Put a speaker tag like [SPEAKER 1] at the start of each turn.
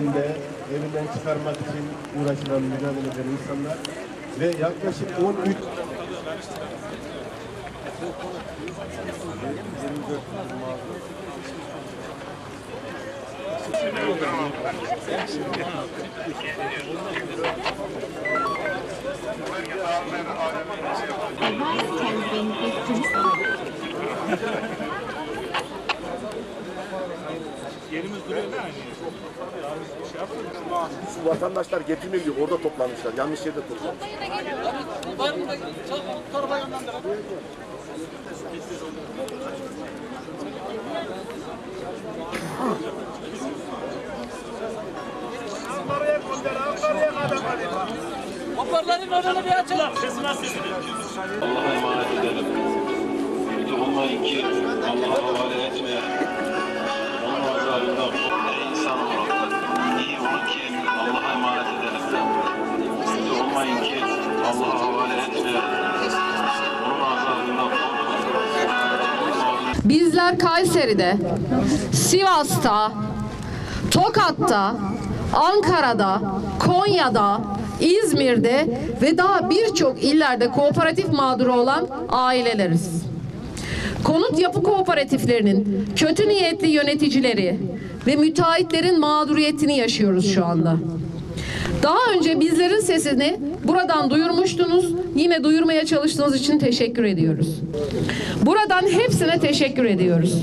[SPEAKER 1] halinde evinden çıkarmak için uğraşılan, mücadele eden insanlar ve yaklaşık 13
[SPEAKER 2] Advice can bring
[SPEAKER 3] Şu vatandaşlar getirmiyor diyor. Orada toplanmışlar. Yanlış yerde toplanmışlar.
[SPEAKER 4] Hoparlörün önünü bir açın.
[SPEAKER 5] Allah'a emanet edelim. Kötü olmayın ki Allah'a havale etmeye.
[SPEAKER 6] Bizler Kayseri'de, Sivas'ta, Tokat'ta, Ankara'da, Konya'da, İzmir'de ve daha birçok illerde kooperatif mağduru olan aileleriz. Konut yapı kooperatiflerinin kötü niyetli yöneticileri ve müteahhitlerin mağduriyetini yaşıyoruz şu anda. Daha önce bizlerin sesini buradan duyurmuştunuz. Yine duyurmaya çalıştığınız için teşekkür ediyoruz. Buradan hepsine teşekkür ediyoruz.